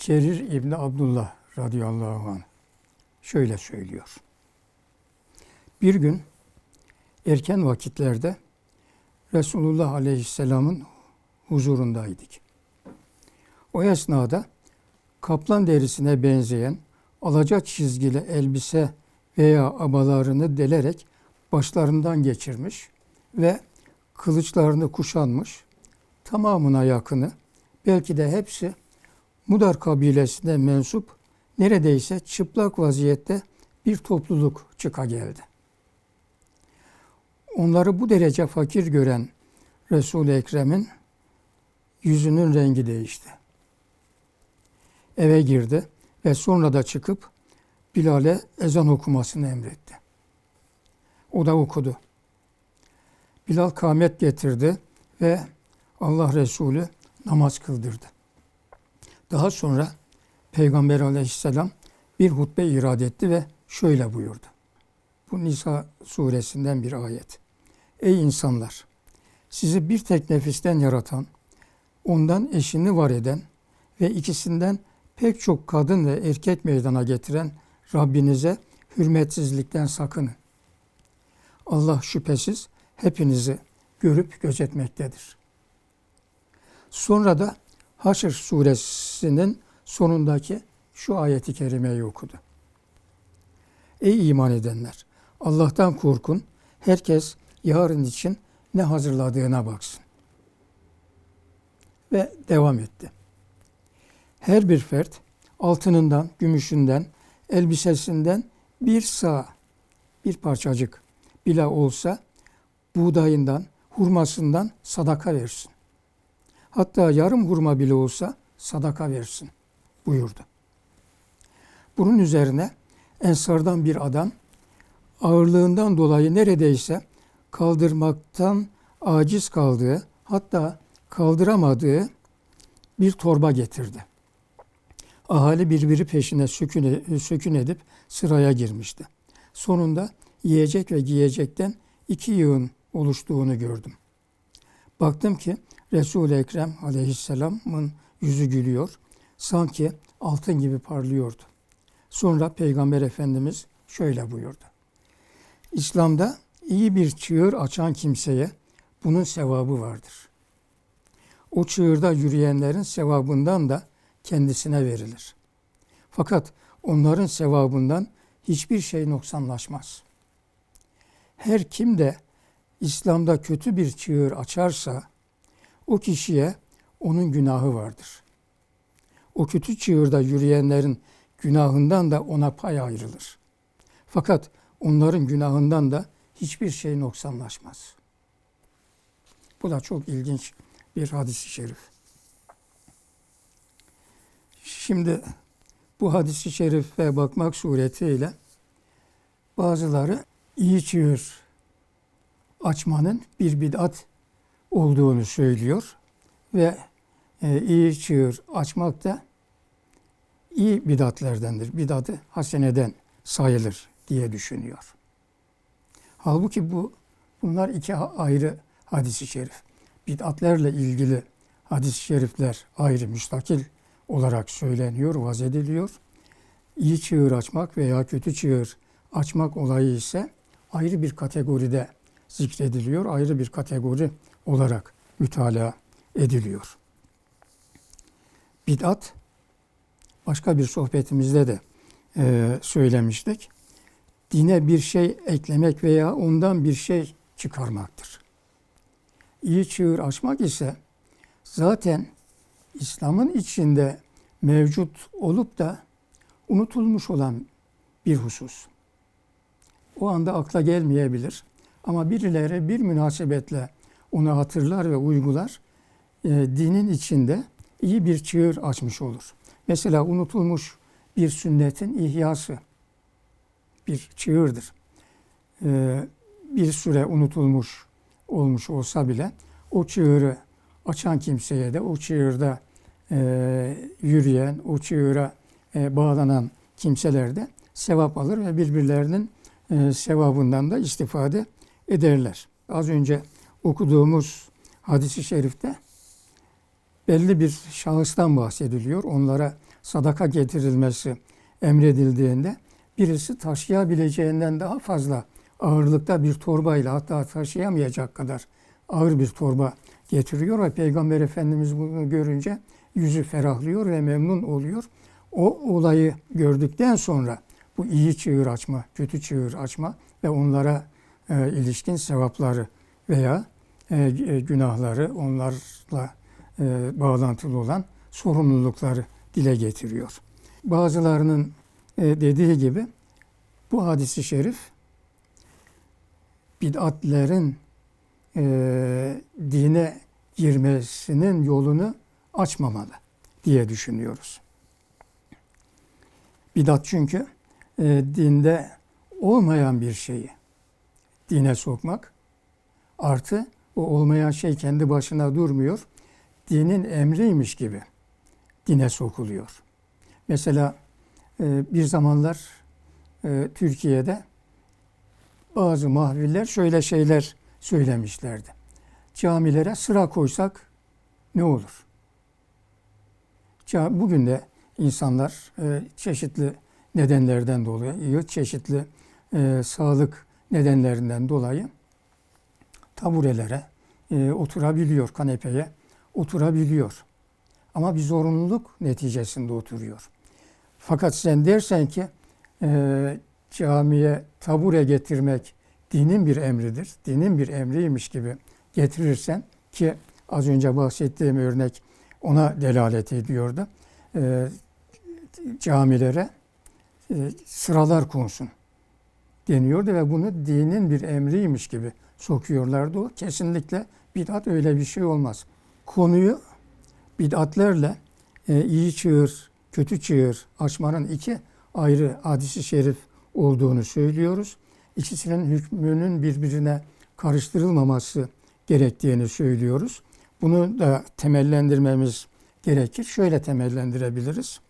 Cerir İbni Abdullah radıyallahu anh şöyle söylüyor. Bir gün erken vakitlerde Resulullah aleyhisselamın huzurundaydık. O esnada kaplan derisine benzeyen alaca çizgili elbise veya abalarını delerek başlarından geçirmiş ve kılıçlarını kuşanmış, tamamına yakını, belki de hepsi Mudar kabilesine mensup neredeyse çıplak vaziyette bir topluluk çıka geldi. Onları bu derece fakir gören Resul-i Ekrem'in yüzünün rengi değişti. Eve girdi ve sonra da çıkıp Bilal'e ezan okumasını emretti. O da okudu. Bilal kâmet getirdi ve Allah Resulü namaz kıldırdı. Daha sonra Peygamber aleyhisselam bir hutbe irad etti ve şöyle buyurdu. Bu Nisa suresinden bir ayet. Ey insanlar! Sizi bir tek nefisten yaratan, ondan eşini var eden ve ikisinden pek çok kadın ve erkek meydana getiren Rabbinize hürmetsizlikten sakının. Allah şüphesiz hepinizi görüp gözetmektedir. Sonra da Haşr suresinin sonundaki şu ayeti kerimeyi okudu. Ey iman edenler! Allah'tan korkun. Herkes yarın için ne hazırladığına baksın. Ve devam etti. Her bir fert altınından, gümüşünden, elbisesinden bir sağ, bir parçacık bile olsa buğdayından, hurmasından sadaka versin. Hatta yarım hurma bile olsa sadaka versin buyurdu. Bunun üzerine Ensardan bir adam ağırlığından dolayı neredeyse kaldırmaktan aciz kaldığı hatta kaldıramadığı bir torba getirdi. Ahali birbiri peşine sökün, sökün edip sıraya girmişti. Sonunda yiyecek ve giyecekten iki yığın oluştuğunu gördüm. Baktım ki Resul-i Ekrem aleyhisselamın yüzü gülüyor. Sanki altın gibi parlıyordu. Sonra Peygamber Efendimiz şöyle buyurdu. İslam'da iyi bir çığır açan kimseye bunun sevabı vardır. O çığırda yürüyenlerin sevabından da kendisine verilir. Fakat onların sevabından hiçbir şey noksanlaşmaz. Her kim de İslam'da kötü bir çığır açarsa o kişiye onun günahı vardır. O kötü çığırda yürüyenlerin günahından da ona pay ayrılır. Fakat onların günahından da hiçbir şey noksanlaşmaz. Bu da çok ilginç bir hadis-i şerif. Şimdi bu hadis-i şerife bakmak suretiyle bazıları iyi çığır açmanın bir bid'at olduğunu söylüyor ve e, iyi çığır açmak da iyi bidatlerdendir. Bidatı haseneden sayılır diye düşünüyor. Halbuki bu bunlar iki ayrı hadisi şerif. Bid'atlerle ilgili hadis-i şerifler ayrı müstakil olarak söyleniyor, vaz ediliyor. İyi çığır açmak veya kötü çığır açmak olayı ise ayrı bir kategoride zikrediliyor, ayrı bir kategori olarak mütalaa ediliyor. Bid'at başka bir sohbetimizde de e, söylemiştik. Dine bir şey eklemek veya ondan bir şey çıkarmaktır. İyi çığır açmak ise zaten İslam'ın içinde mevcut olup da unutulmuş olan bir husus. O anda akla gelmeyebilir. Ama birileri bir münasebetle onu hatırlar ve uygular. E, dinin içinde iyi bir çığır açmış olur. Mesela unutulmuş bir sünnetin ihyası bir çığırdır. E, bir süre unutulmuş olmuş olsa bile o çığırı açan kimseye de o çığırda e, yürüyen, o çığıra e, bağlanan kimseler de sevap alır ve birbirlerinin e, sevabından da istifade ederler. Az önce okuduğumuz hadisi şerifte belli bir şahıstan bahsediliyor. Onlara sadaka getirilmesi emredildiğinde birisi taşıyabileceğinden daha fazla ağırlıkta bir torbayla hatta taşıyamayacak kadar ağır bir torba getiriyor ve Peygamber Efendimiz bunu görünce yüzü ferahlıyor ve memnun oluyor. O olayı gördükten sonra bu iyi çığır açma, kötü çığır açma ve onlara e, ilişkin sevapları veya e, e, günahları, onlarla e, bağlantılı olan sorumlulukları dile getiriyor. Bazılarının e, dediği gibi bu hadisi şerif bid'atlerin e, dine girmesinin yolunu açmamalı diye düşünüyoruz. Bidat çünkü e, dinde olmayan bir şeyi dine sokmak artı o olmayan şey kendi başına durmuyor. Dinin emriymiş gibi dine sokuluyor. Mesela e, bir zamanlar e, Türkiye'de bazı mahviller şöyle şeyler söylemişlerdi. Camilere sıra koysak ne olur? Bugün de insanlar e, çeşitli nedenlerden dolayı, çeşitli sağlık nedenlerinden dolayı taburelere e, oturabiliyor, kanepeye oturabiliyor. Ama bir zorunluluk neticesinde oturuyor. Fakat sen dersen ki e, camiye tabure getirmek dinin bir emridir, dinin bir emriymiş gibi getirirsen ki az önce bahsettiğim örnek ona delalet ediyordu. E, camilere e, sıralar konsun deniyordu ve bunu dinin bir emriymiş gibi sokuyorlardı. Kesinlikle bid'at öyle bir şey olmaz. Konuyu bid'atlerle e, iyi çığır, kötü çığır açmanın iki ayrı hadisi şerif olduğunu söylüyoruz. İkisinin hükmünün birbirine karıştırılmaması gerektiğini söylüyoruz. Bunu da temellendirmemiz gerekir. Şöyle temellendirebiliriz.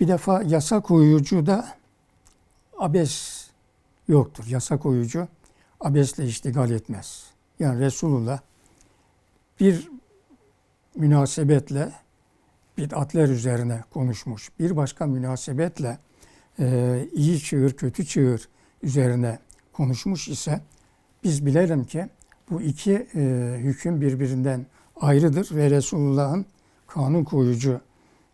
Bir defa yasa koyucu da abes yoktur. Yasa koyucu abesle iştigal etmez. Yani Resulullah bir münasebetle bid'atler üzerine konuşmuş. Bir başka münasebetle e, iyi çığır, kötü çığır üzerine konuşmuş ise biz bilelim ki bu iki e, hüküm birbirinden ayrıdır ve Resulullah'ın kanun koyucu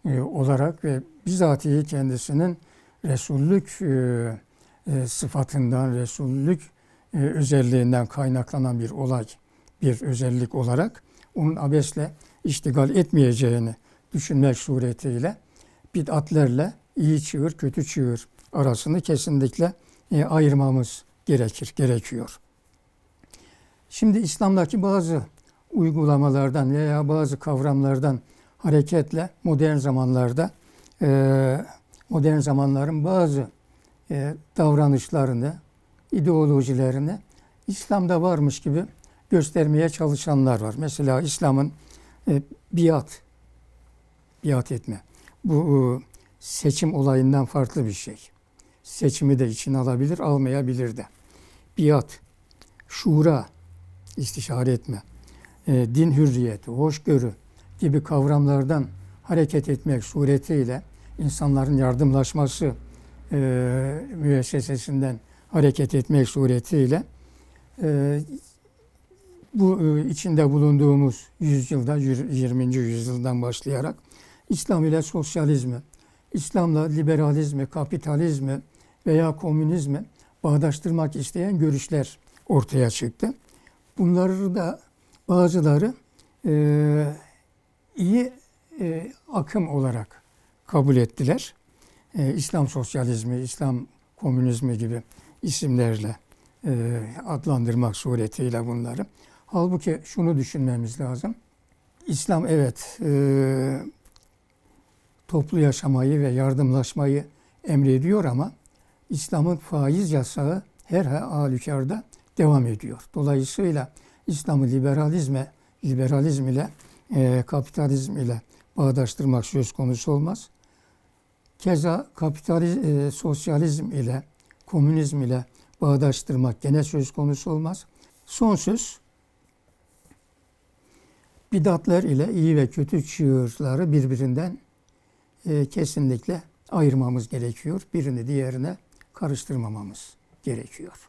e, olarak ve bizatihi kendisinin Resullük e, e, sıfatından, Resullük e, özelliğinden kaynaklanan bir olay, bir özellik olarak onun abesle iştigal etmeyeceğini düşünmek suretiyle bid'atlerle iyi çığır, kötü çığır arasını kesinlikle e, ayırmamız gerekir, gerekiyor. Şimdi İslam'daki bazı uygulamalardan veya bazı kavramlardan hareketle modern zamanlarda e, modern zamanların bazı e, davranışlarını, ideolojilerini İslam'da varmış gibi göstermeye çalışanlar var. Mesela İslam'ın e, biat, biat etme. Bu seçim olayından farklı bir şey. Seçimi de içine alabilir, almayabilir de. Biat, şura, istişare etme, e, din hürriyeti, hoşgörü gibi kavramlardan hareket etmek suretiyle insanların yardımlaşması e, müessesesinden hareket etmek suretiyle e, bu e, içinde bulunduğumuz yüzyılda 20. yüzyıldan başlayarak İslam ile sosyalizmi, İslam'la liberalizmi, kapitalizmi veya komünizmi bağdaştırmak isteyen görüşler ortaya çıktı. Bunları da bazıları e, iyi e, akım olarak kabul ettiler. E, İslam sosyalizmi, İslam komünizmi gibi isimlerle e, adlandırmak suretiyle bunları. Halbuki şunu düşünmemiz lazım. İslam evet e, toplu yaşamayı ve yardımlaşmayı emrediyor ama İslam'ın faiz yasağı her halükarda devam ediyor. Dolayısıyla İslam'ı liberalizme, liberalizm ile e, kapitalizm ile bağdaştırmak söz konusu olmaz. Keza kapitalizm, e, sosyalizm ile, komünizm ile bağdaştırmak gene söz konusu olmaz. Son söz, bidatler ile iyi ve kötü çığırları birbirinden e, kesinlikle ayırmamız gerekiyor. Birini diğerine karıştırmamamız gerekiyor.